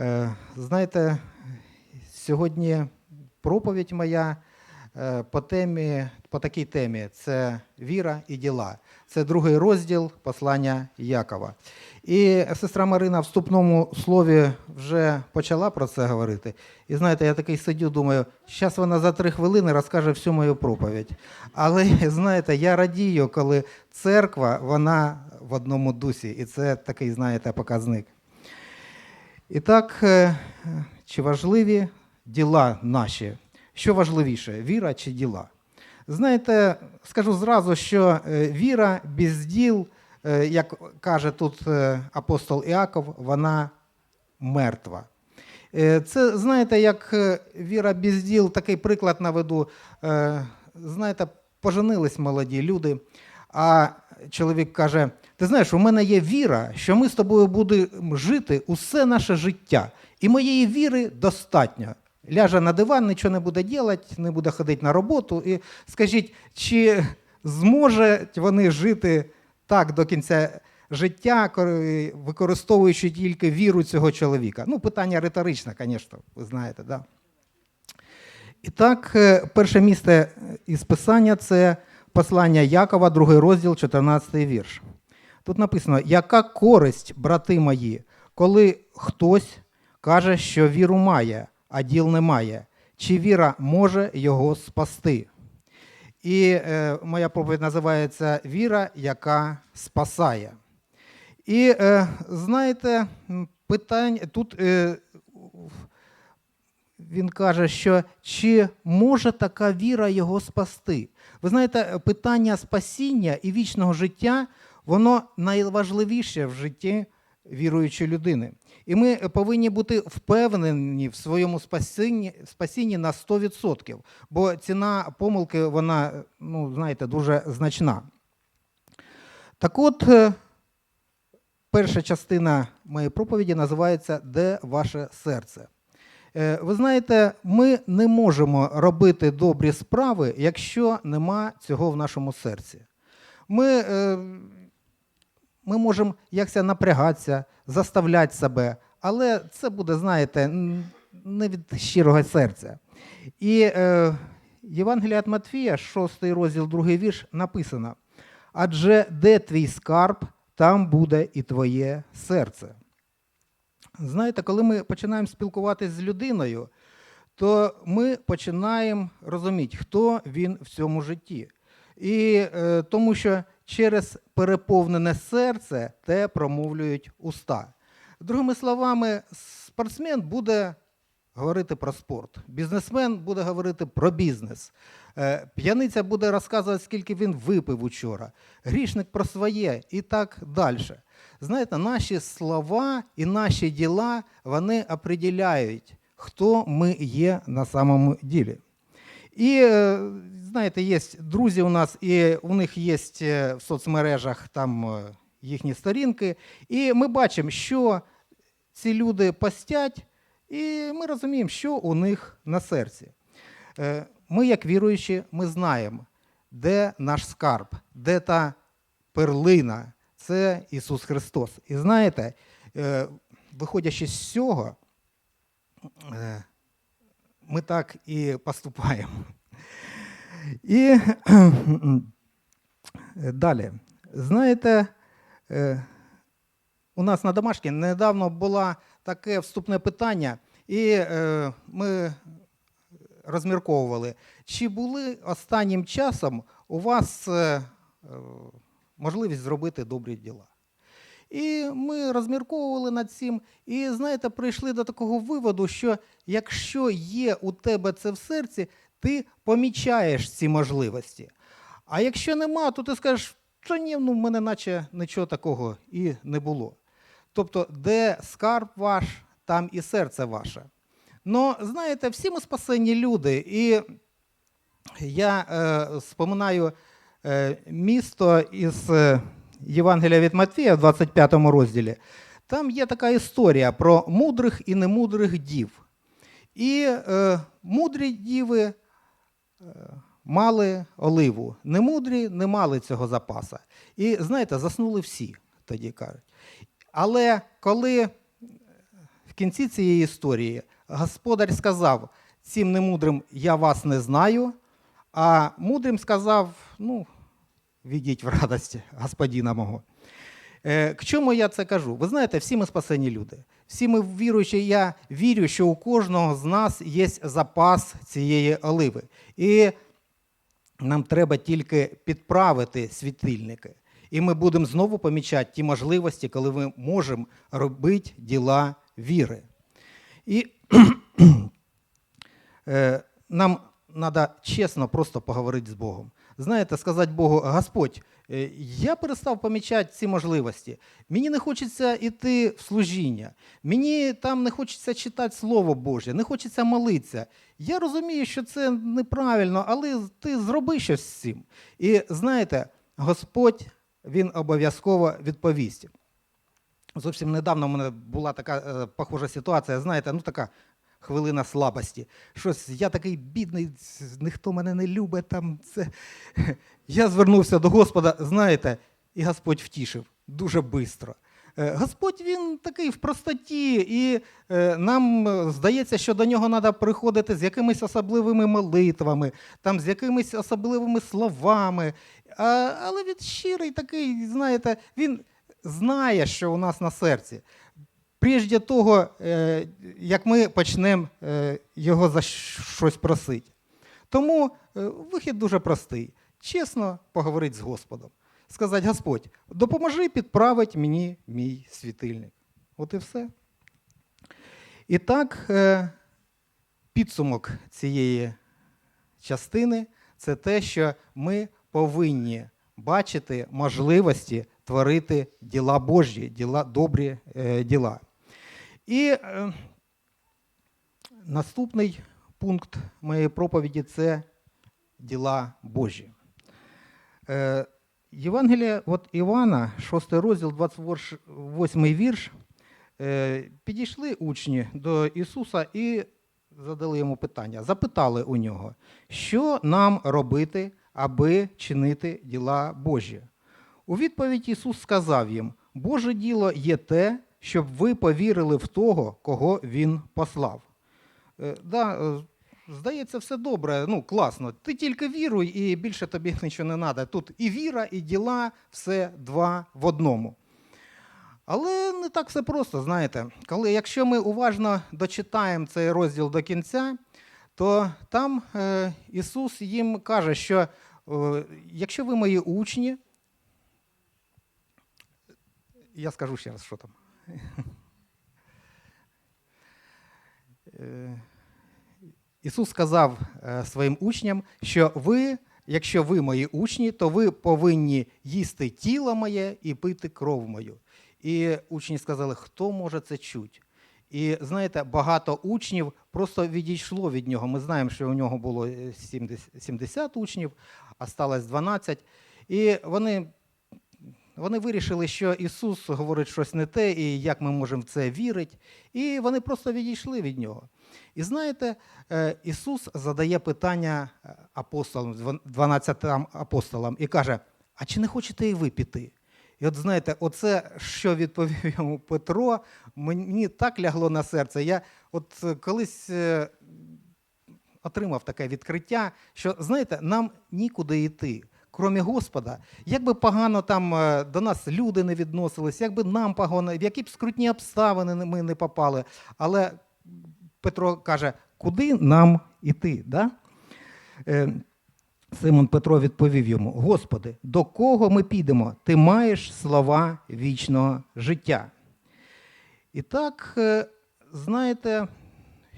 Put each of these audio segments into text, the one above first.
Е, Знаєте, сьогодні проповідь моя е, по темі, по такій темі це віра і діла. Це другий розділ послання Якова. І сестра Марина в вступному слові вже почала про це говорити. І знаєте, я такий сидю, думаю, зараз вона за три хвилини розкаже всю мою проповідь. Але знаєте, я радію, коли церква вона в одному дусі, і це такий, знаєте, показник. І так, е, чи важливі діла наші? Що важливіше, віра чи діла? Знаєте, скажу зразу, що е, віра без діл, е, як каже тут апостол Іаков, вона мертва. Це, знаєте, як віра без діл, такий приклад наведу. Знаєте, поженились молоді люди, а чоловік каже: Ти знаєш, у мене є віра, що ми з тобою будемо жити усе наше життя. І моєї віри достатньо. Ляже на диван, нічого не буде робити, не буде ходити на роботу. І скажіть, чи зможуть вони жити так до кінця життя, використовуючи тільки віру цього чоловіка? Ну, питання риторичне, звісно, ви знаєте, да? І так, е, перше місце із писання це послання Якова, другий розділ, 14 вірш. Тут написано: яка користь, брати мої, коли хтось каже, що віру має, а діл не має, чи віра може його спасти? І е, моя проповідь називається Віра, яка спасає. І е, знаєте, питання тут е, він каже, що чи може така віра його спасти? Ви знаєте, питання спасіння і вічного життя, воно найважливіше в житті віруючої людини. І ми повинні бути впевнені в своєму спасінні, спасінні на 100%, бо ціна помилки, вона, ну, знаєте, дуже значна. Так от, е, перша частина моєї проповіді називається Де ваше серце? Е, Ви знаєте, ми не можемо робити добрі справи, якщо нема цього в нашому серці. Ми, е, ми можемо якся напрягатися, заставляти себе, але це буде, знаєте, не від щирого серця. І е, Євангелія від Матфія, 6 розділ, 2 вірш, написано: адже де твій скарб, там буде і твоє серце. Знаєте, коли ми починаємо спілкуватися з людиною, то ми починаємо розуміти, хто він в цьому житті. І е, тому що через переповнене серце те промовлюють уста. Другими словами, спортсмен буде говорити про спорт, бізнесмен буде говорити про бізнес. Е, П'яниця буде розказувати, скільки він випив учора, грішник про своє і так далі. Знаєте, наші слова і наші діла вони определяють, хто ми є на самому ділі. І е, знаєте, є друзі у нас, і у них є е, в соцмережах там е, їхні сторінки. І ми бачимо, що ці люди постять, і ми розуміємо, що у них на серці. Е, Ми, як віруючі, ми знаємо, де наш скарб, де та перлина, це Ісус Христос. І знаєте, е, виходячи з цього, ми так і поступаємо. І далі. Знаєте, у нас на домашній недавно було таке вступне питання, і е, ми розмірковували, чи були останнім часом у вас е, е, можливість зробити добрі діла. І ми розмірковували над цим, і знаєте, прийшли до такого виводу, що якщо є у тебе це в серці, ти помічаєш ці можливості. А якщо нема, то ти скажеш, що ні, ну в мене наче нічого такого і не було. Тобто, де скарб ваш, там і серце ваше. Ну, знаєте, всі ми спасені люди, і я е, споминаю е, місто із е, Євангелія від Матфія в 25 розділі. Там є така історія про мудрих і немудрих дів. І е, мудрі діви е, мали оливу, немудрі не мали цього запаса. І знаєте, заснули всі, тоді кажуть. Але коли в кінці цієї історії господар сказав: цим немудрим я вас не знаю, а мудрим сказав: ну, відіть в радості господина мого. Е, К чому я це кажу? Ви знаєте, всі ми спасені люди. Всі ми віруючі, я вірю, що у кожного з нас є запас цієї оливи. І нам треба тільки підправити світильники. І ми будемо знову помічати ті можливості, коли ми можемо робити діла віри. І е, нам треба чесно просто поговорити з Богом. Знаєте, сказати Богу, Господь, е, я перестав помічати ці можливості. Мені не хочеться йти в служіння, мені там не хочеться читати Слово Боже, не хочеться молитися. Я розумію, що це неправильно, але ти зроби щось з цим. І знаєте, Господь він обов'язково відповість. Зовсім недавно в мене була така е, похожа ситуація, знаєте, ну така хвилина слабості. Щось, я такий бідний, ніхто мене не любить. Там, це. Я звернувся до Господа, знаєте, і Господь втішив дуже швидко. Господь він такий в простоті, і е, нам е, здається, що до нього треба приходити з якимись особливими молитвами, там, з якимись особливими словами. Але він щирий такий, знаєте, він знає, що у нас на серці. Прежде того, е, як ми почнемо е, його за щось просити. Тому е, вихід дуже простий. Чесно поговорити з Господом. Сказати, Господь, допоможи підправити мені мій світильник. От і все. І так, підсумок цієї частини це те, що ми повинні бачити можливості творити діла Божі, діла, добрі діла. І е, наступний пункт моєї проповіді це діла Божі. Е, Євангелія от Івана, 6 розділ, 28 вірш. Е, підійшли учні до Ісуса і задали йому питання. Запитали у нього, що нам робити, аби чинити діла Божі. У відповідь Ісус сказав їм: Боже діло є те, щоб ви повірили в того, кого Він послав. Е, да, е, Здається, все добре, ну класно. Ти тільки віруй, і більше тобі нічого не треба. Тут і віра, і діла, все два в одному. Але не так все просто, знаєте. Коли, Якщо ми уважно дочитаємо цей розділ до кінця, то там е, Ісус їм каже, що е, якщо ви мої учні, я скажу ще раз, що там. Е, Ісус сказав е, своїм учням, що ви, якщо ви мої учні, то ви повинні їсти тіло моє і пити кров мою. І учні сказали, хто може це чути? І знаєте, багато учнів просто відійшло від нього. Ми знаємо, що у нього було 70, 70 учнів, а сталося 12. І вони, вони вирішили, що Ісус говорить щось не те, і як ми можемо в це вірити. І вони просто відійшли від нього. І знаєте, е, Ісус задає питання е, апостолам, 12 апостолам, і каже: А чи не хочете і ви піти? І от знаєте, оце, що відповів йому Петро, мені так лягло на серце. Я от колись е, отримав таке відкриття, що знаєте, нам нікуди йти. Крім Господа, як би погано там до нас люди не відносились, як би нам погано, в які б скрутні обставини ми не попали. Але Петро каже, куди нам іти? Да? Е, Симон Петро відповів йому: Господи, до кого ми підемо? Ти маєш слова вічного життя. І так, е, знаєте,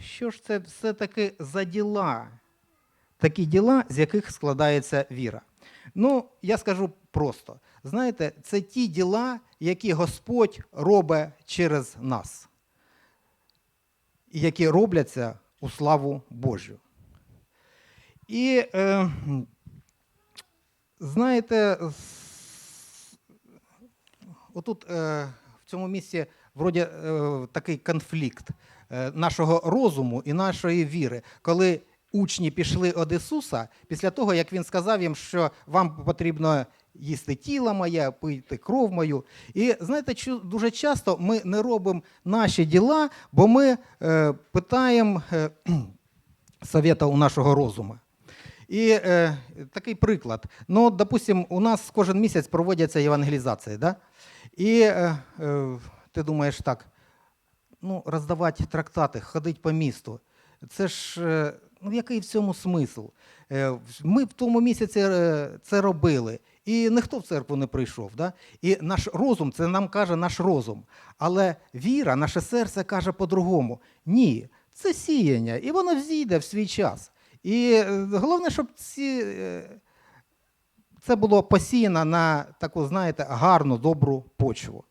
що ж це все-таки за діла? Такі діла, з яких складається віра. Ну, я скажу просто: знаєте, це ті діла, які Господь робить через нас і які робляться у славу Божу. І, е, знаєте, отут е, в цьому місці вроді е, такий конфлікт е, нашого розуму і нашої віри, коли учні пішли від Ісуса після того, як Він сказав їм, що вам потрібно їсти тіло моє, пити кров мою. І знаєте, дуже часто ми не робимо наші діла, бо ми е, питаємо е, совета у нашого розуму. І е, такий приклад. Ну, допустим, у нас кожен місяць проводяться євангелізації, да? і е, е, ти думаєш так, ну, роздавати трактати, ходити по місту. Це ж е, ну, який в цьому смисл? Е, Ми в тому місяці е, це робили, і ніхто в церкву не прийшов. Да? І наш розум, це нам каже наш розум. Але віра, наше серце каже по-другому. Ні, це сіяння, і воно взійде в свій час. І е, головне, щоб ці, це було посіяно на таку, знаєте, гарну, добру почву.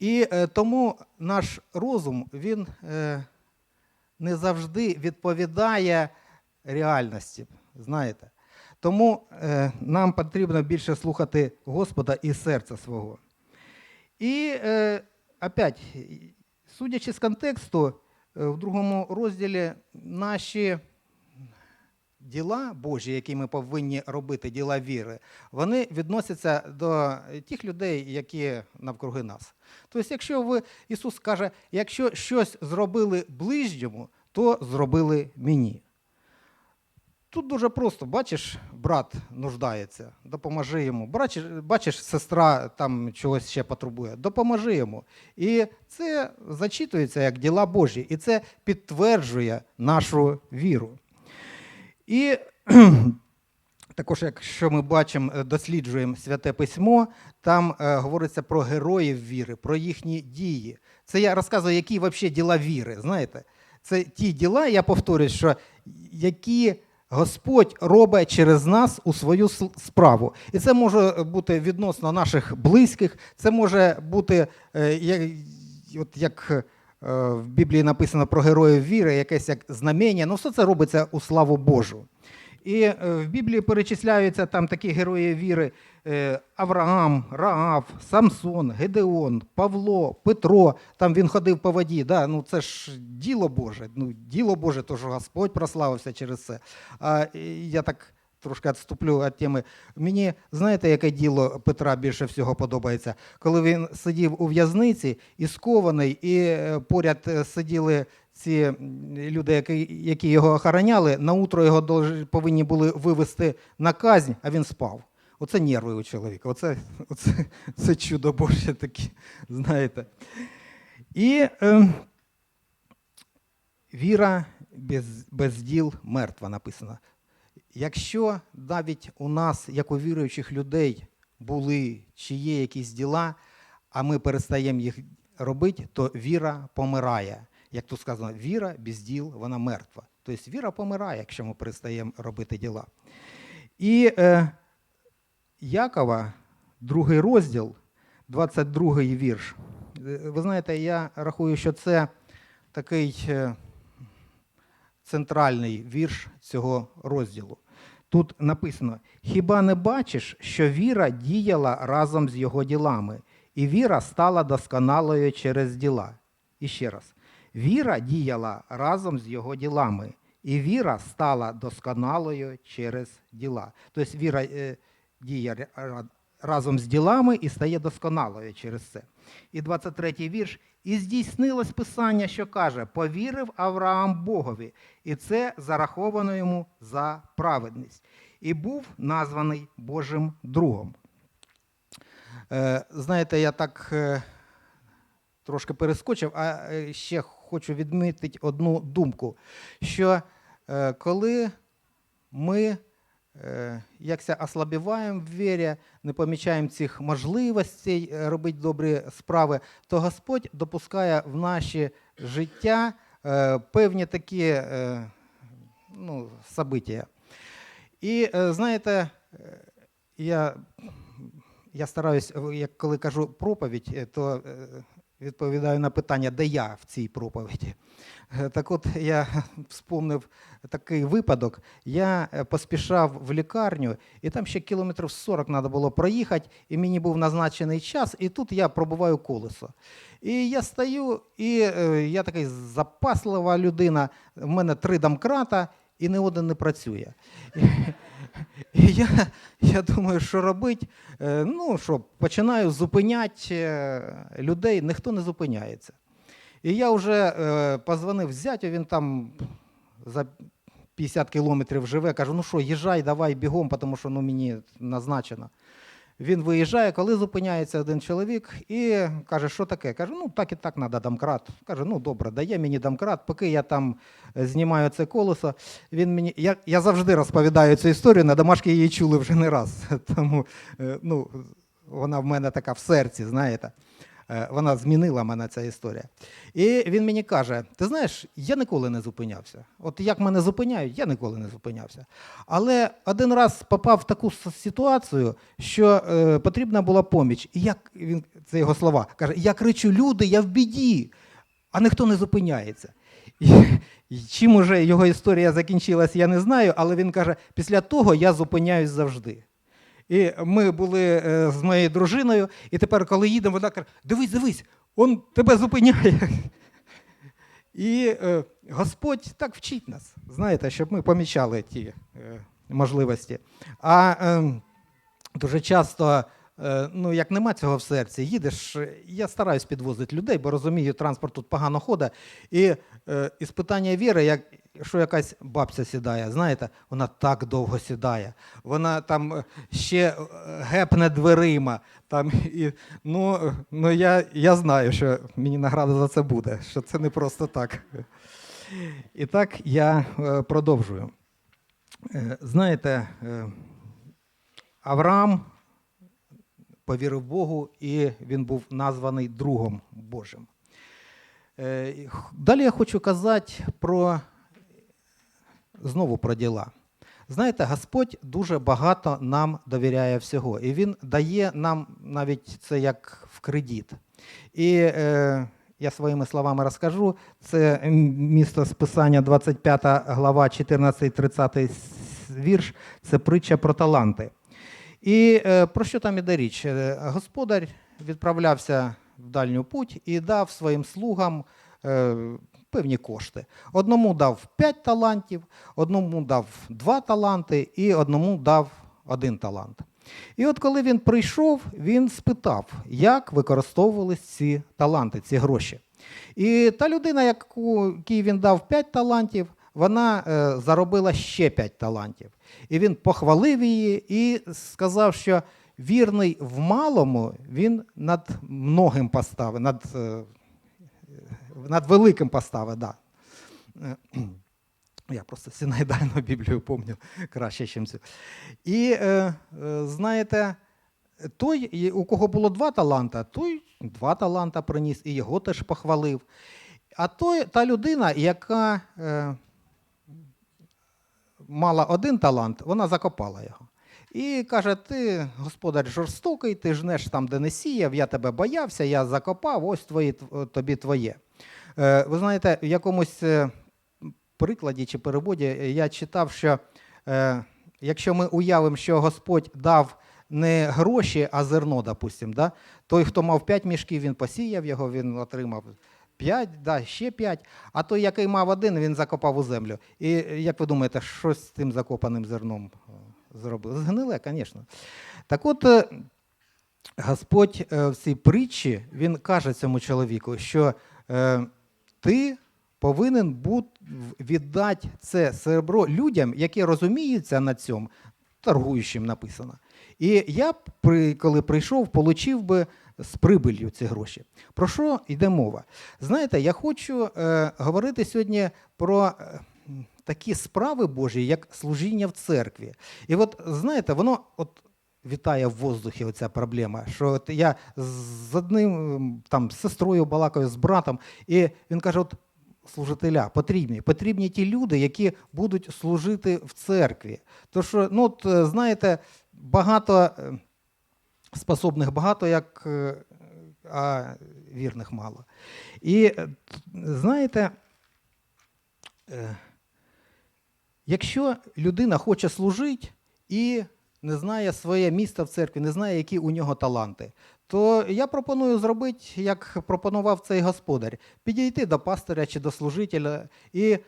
І тому наш розум він не завжди відповідає реальності. Знаєте. Тому е, нам потрібно більше слухати Господа і серця свого. І е, опять, судячи з контексту, е, в другому розділі наші діла Божі, які ми повинні робити, діла віри, вони відносяться до тих людей, які навкруги нас. Тобто, якщо ви, Ісус каже, якщо щось зробили ближньому, то зробили мені. Тут дуже просто, бачиш, брат нуждається, допоможи йому. Бачиш, бачиш, сестра там чогось ще потребує, допоможи йому. І це зачитується як діла Божі, і це підтверджує нашу віру. І також, якщо ми бачимо, е, досліджуємо святе письмо, там е, говориться про героїв віри, про їхні дії. Це я розказую, які взагалі діла віри. Знаєте, це ті діла, я повторюю, що які Господь робить через нас у свою справу. І це може бути відносно наших близьких, це може бути е, як, от як в Біблії написано про героїв віри, якесь як знамення. Ну, все це робиться у славу Божу. І е, в Біблії перечисляються там такі герої віри: е, Авраам, Раав, Самсон, Гедеон, Павло, Петро. Там він ходив по воді. Да? Ну, це ж діло Боже. Ну, діло Боже, то що Господь прославився через це. А я так трошки відступлю від теми. Мені знаєте, яке діло Петра більше всього подобається? Коли він сидів у в'язниці і скований, і е, поряд е, сиділи ці люди, які, які його охороняли, на утро його повинні були вивести на казнь, а він спав. Оце нерви у чоловіка. Оце, оце це чудо Боже таке, знаєте. І е, віра без, без діл мертва написано. Якщо навіть у нас, як у віруючих людей, були чи є якісь діла, а ми перестаємо їх робити, то віра помирає. Як тут сказано, віра без діл, вона мертва. Тобто віра помирає, якщо ми перестаємо робити діла. І е, Якова, другий розділ, 22 вірш. Е, Ви знаєте, я рахую, що це такий е, центральний вірш цього розділу. Тут написано: Хіба не бачиш, що віра діяла разом з його ділами, і віра стала досконалою через діла? І ще раз, віра діяла разом з його ділами, і віра стала досконалою через діла. Тобто віра е, діє ра- ра- разом з ділами і стає досконалою через це. І 23-й вірш. І здійснилось писання, що каже: повірив Авраам Богові, і це зараховано йому за праведність. І був названий Божим другом. Е, знаєте, я так е, трошки перескочив, а е, ще хочу відмітити одну думку, що коли ми якся ослабіваємо в вірі, не помічаємо цих можливостей е, робити добрі справи, то Господь допускає в наше життя е, певні такі е, ну, события. І е, знаєте, е, я, я стараюсь, е, як коли кажу проповідь, е, то е, відповідаю на питання, де я в цій проповіді. Е, Так от я вспомнив такий випадок. Я е, поспішав в лікарню, і там ще кілометрів 40 треба було проїхати, і мені був назначений час, і тут я пробуваю колесо. І я стою, і е, я такий запаслива людина, в мене три домкрата, і ні один не працює. І я, я думаю, що робити. Е, Ну що, починаю зупиняти е, людей, ніхто не зупиняється. І я вже е, позвонив зятю, він там за 50 кілометрів живе, кажу, ну що, їжджай, давай бігом, тому що ну, мені назначено. Він виїжджає, коли зупиняється один чоловік і каже, що таке? Каже, ну так і так треба домкрат. Каже, ну добре, дає мені домкрат, поки я там е, знімаю це колесо. Він мені, я, я завжди розповідаю цю історію, на домашки її чули вже не раз. Тому е, ну, вона в мене така в серці, знаєте. Е, Вона змінила мене ця історія. І він мені каже: ти знаєш, я ніколи не зупинявся. От як мене зупиняють, я ніколи не зупинявся. Але один раз попав в таку ситуацію, що е, потрібна була поміч. І як він це його слова каже: Я кричу: люди, я в біді, а ніхто не зупиняється. І, чим уже його історія закінчилась, я не знаю, але він каже: після того я зупиняюсь завжди. І ми були е, з моєю дружиною, і тепер, коли їдемо, вона каже: дивись, дивись, он тебе зупиняє. І е, Господь так вчить нас, знаєте, щоб ми помічали ті е, можливості. А е, дуже часто, ну як нема цього в серці, їдеш, е, я стараюсь підвозити людей, бо розумію, транспорт тут погано ходить. І е, із питання віри, як, що якась бабця сідає, знаєте, вона так довго сідає. Вона там е, ще е, гепне дверима. Там, і, ну, е, ну я, я знаю, що мені награда за це буде, що це не просто так. І так я е, продовжую. Е, Знаєте, е, Авраам повірив Богу, і він був названий другом Божим. Е, Далі я хочу казати про знову про діла. Знаєте, Господь дуже багато нам довіряє всього, і Він дає нам навіть це як в кредит. І е, я своїми словами розкажу. Це місто з Писання, 25 глава, 14-30 вірш, це притча про таланти. І е, про що там іде річ? Е, Господар відправлявся в дальню путь і дав своїм слугам е, певні кошти. Одному дав 5 талантів, одному дав 2 таланти і одному дав один талант. І от коли він прийшов, він спитав, як використовувались ці таланти, ці гроші. І та людина, якій він дав 5 талантів, вона е, заробила ще 5 талантів. І він похвалив її і сказав, що вірний в малому він над многим поставив, над, е, над великим поставив. Да. Е, Я просто синайдальну Біблію пам'ятаю краще, ніж цю. І е, е, знаєте, той, у кого було два таланта, той два таланта приніс, і його теж похвалив. А той, та людина, яка е, мала один талант, вона закопала його. І каже: ти, господар, жорстокий, ти жнеш там, де не сіяв, я тебе боявся, я закопав, ось твої, тобі твоє. Е, ви знаєте, в якомусь е, прикладі чи переводі я читав, що е, якщо ми уявимо, що Господь дав не гроші, а зерно, допустим, да? той, хто мав 5 мішків, він посіяв його, він отримав 5, да, ще 5, а той, який мав один, він закопав у землю. І як ви думаєте, що з тим закопаним зерном е, зробив? Згниле, звісно. Так от, е, Господь е, в цій притчі він каже цьому чоловіку, що е, ти повинен віддати це серебро людям, які розуміються на цьому, торгуючим написано. І я б, коли прийшов, получив би з прибилью ці гроші. Про що йде мова? Знаєте, я хочу е, говорити сьогодні про е, такі справи Божі, як служіння в церкві. І от знаєте, воно от вітає в воздухі оця проблема. Що от я з одним там з сестрою балакаю, з братом, і він каже: от служителя потрібні. Потрібні ті люди, які будуть служити в церкві. Що, ну, от, е, знаєте, багато е, способних багато, як е, а вірних мало. І е, знаєте, е, якщо людина хоче служити і не знає своє місце в церкві, не знає, які у нього таланти, то я пропоную зробити, як пропонував цей господар, підійти до пастиря чи до служителя і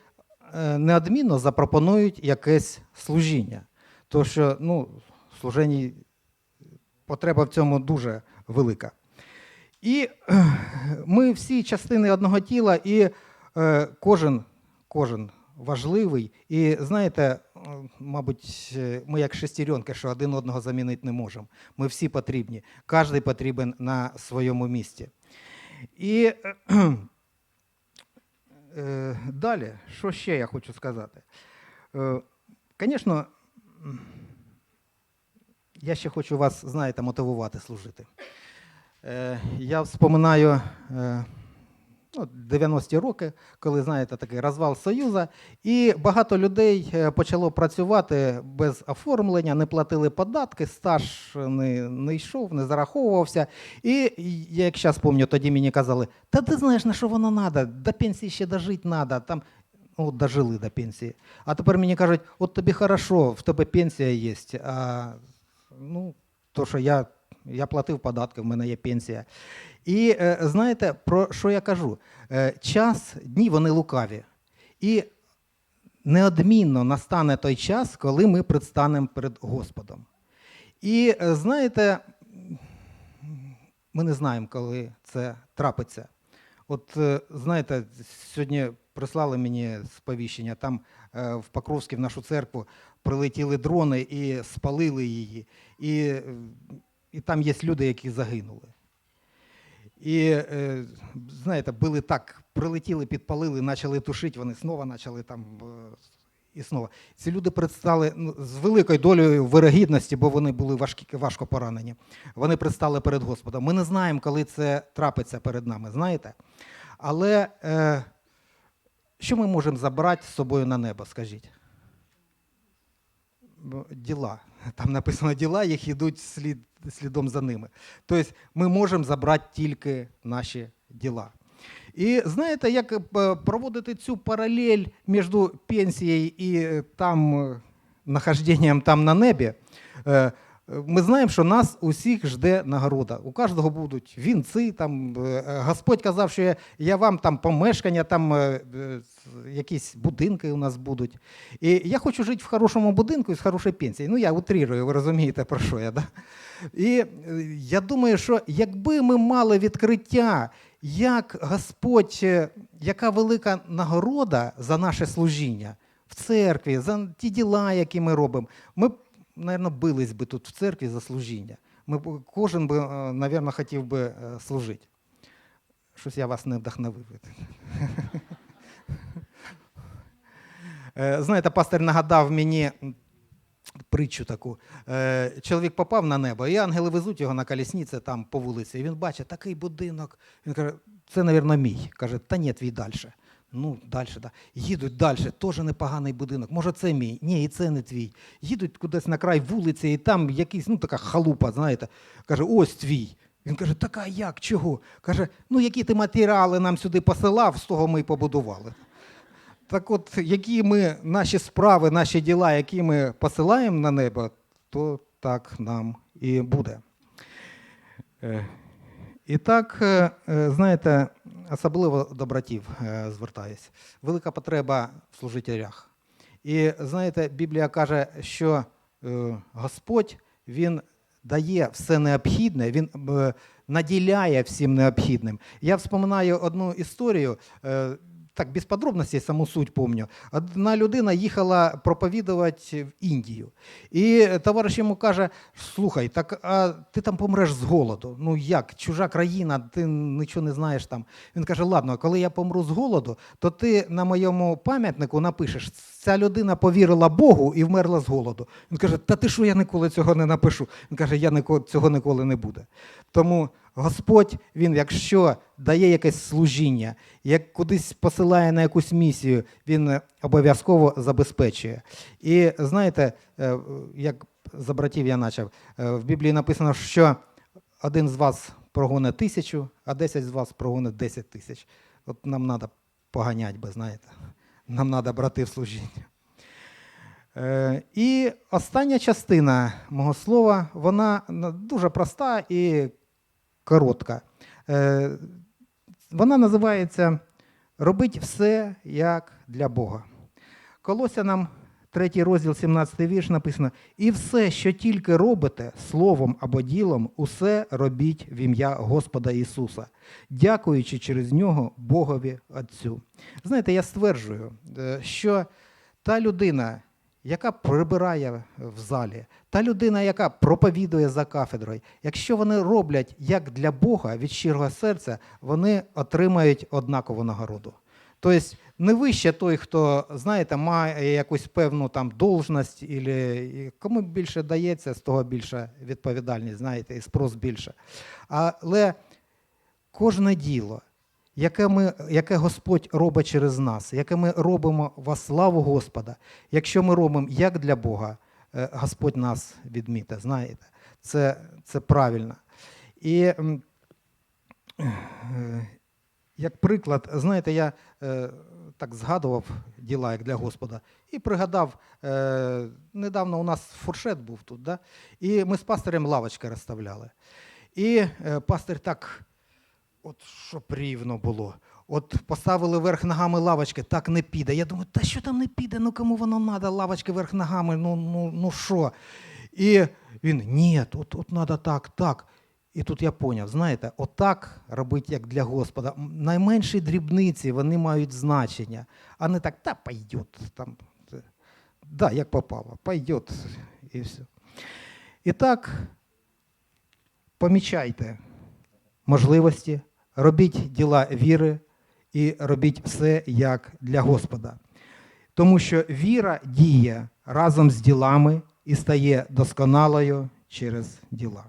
неодмінно запропонують якесь служіння. тому що ну, служені потреба в цьому дуже велика. І ми всі частини одного тіла, і е, кожен, кожен важливий. І знаєте, мабуть, е, ми як шестеренки, що один одного замінити не можемо. Ми всі потрібні, кожен потрібен на своєму місці. І е, далі, що ще я хочу сказати? Звісно, я ще хочу вас, знаєте, мотивувати служити. Е, Я вспоминаю е, ну, 90-ті роки, коли, знаєте, такий розвал Союзу, і багато людей е, почало працювати без оформлення, не платили податки, стаж не, не йшов, не зараховувався. І я як зараз пам'ятаю, тоді мені казали, та ти знаєш, на що воно треба, до пенсії ще дожити треба. Там, ну, дожили до пенсії. А тепер мені кажуть, от тобі хорошо, в тебе пенсія є, а ну, то, що я, я платив податки, в мене є пенсія. І е, знаєте, про що я кажу? Е, час, дні вони лукаві. І неодмінно настане той час, коли ми предстанемо перед Господом. І е, знаєте, ми не знаємо, коли це трапиться. От е, знаєте, сьогодні прислали мені сповіщення, там е, в Покровській в нашу церкву прилетіли дрони і спалили її. І, і там є люди, які загинули. І е, знаєте, були так, прилетіли, підпалили, почали тушити, вони знову почали там. е, І знову. Ці люди предстали ну, з великою долею вирогідності, бо вони були важкі, важко поранені. Вони предстали перед Господом. Ми не знаємо, коли це трапиться перед нами, знаєте? Але е, що ми можемо забрати з собою на небо, скажіть? Діла. Там написано діла, їх йдуть слід, слідом за ними. Тобто ми можемо забрати тільки наші діла. І знаєте, як е, проводити цю паралель між пенсією і е, там е, нахожденням там на небі? Е, Ми знаємо, що нас усіх жде нагорода. У кожного будуть вінці. Там е, Господь казав, що я, вам там помешкання, там е, е, якісь будинки у нас будуть. І я хочу жити в хорошому будинку і з хорошою пенсією. Ну, я утрірую, ви розумієте, про що я. Да? І е, я думаю, що якби ми мали відкриття, як Господь, е, яка велика нагорода за наше служіння в церкві, за ті діла, які ми робимо, ми мабуть, бились би тут в церкві за служіння. Ми кожен би, е, хотів би е, служити. Щось я вас не вдохновив. Е, Знаєте, пастор нагадав мені притчу таку. Е, Чоловік попав на небо, і ангели везуть його на колісниці там по вулиці. І він бачить такий будинок. Він каже, це, мабуть, мій. Каже, та ні, твій далі. Ну, далі, да. Їдуть далі, теж непоганий будинок. Може, це мій? Ні, і це не твій. Їдуть кудись на край вулиці, і там якийсь, ну, така халупа, знаєте. Каже, ось твій. Він каже, така як, чого? Каже, ну які ти матеріали нам сюди посилав, з того ми й побудували. Так от, які ми, наші справи, наші діла, які ми посилаємо на небо, то так нам і буде. Е, І так, е, е, знаєте, особливо до братів е, звертаюсь. Велика потреба в служителях. І знаєте, Біблія каже, що е, Господь Він дає все необхідне, Він е, наділяє всім необхідним. Я вспоминаю одну історію. Так, без подробностей саму суть помню. Одна людина їхала проповідувати в Індію. І товариш йому каже: слухай, так а ти там помреш з голоду. Ну як, чужа країна, ти нічого не знаєш там. Він каже: Ладно, коли я помру з голоду, то ти на моєму пам'ятнику напишеш, ця людина повірила Богу і вмерла з голоду. Він каже, та ти що я ніколи цього не напишу? Він каже, я ніколи, цього ніколи не буде. Тому Господь, Він, якщо дає якесь служіння, як кудись посилає на якусь місію, він обов'язково забезпечує. І знаєте, е, як за братів я почав, е, в Біблії написано, що один з вас прогонить тисячу, а десять з вас прогонить десять тисяч. От нам треба поганяти, би, знаєте. Нам треба брати в служіння. Е, І остання частина мого слова, вона дуже проста і коротка. Е, Вона називається Робить все як для Бога. Колосянам третій розділ, 17 вірш написано: І все, що тільки робите словом або ділом, усе робіть в ім'я Господа Ісуса, дякуючи через нього Богові Отцю. Знаєте, я стверджую, е, що та людина, яка прибирає в залі, та людина, яка проповідує за кафедрою, якщо вони роблять як для Бога від щирого серця, вони отримають однакову нагороду. Тобто не вище той, хто, знаєте, має якусь певну там должність, і кому більше дається, з того більша відповідальність, знаєте, і спрос більше. Але кожне діло, яке, ми, яке Господь робить через нас, яке ми робимо во славу Господа, якщо ми робимо як для Бога, е, Господь нас відмітить, знаєте, це, це правильно. І е, як приклад, знаєте, я так згадував діла як для Господа і пригадав, е, недавно у нас фуршет був тут, да? і ми з пастирем лавочки розставляли. І е, пастир так, от щоб рівно було. От поставили верх ногами лавочки, так не піде. Я думаю, та що там не піде, ну кому воно треба, лавочки верх ногами, ну ну, ну що? І він, ні, от, от треба так, так. І тут я поняв, знаєте, отак робити, як для Господа. Найменші дрібниці вони мають значення, а не так, та пойдет. Там, да, як попало, пойдет і все. І так, помічайте можливості, робіть діла віри і робіть все як для Господа. Тому що віра діє разом з ділами і стає досконалою через діла.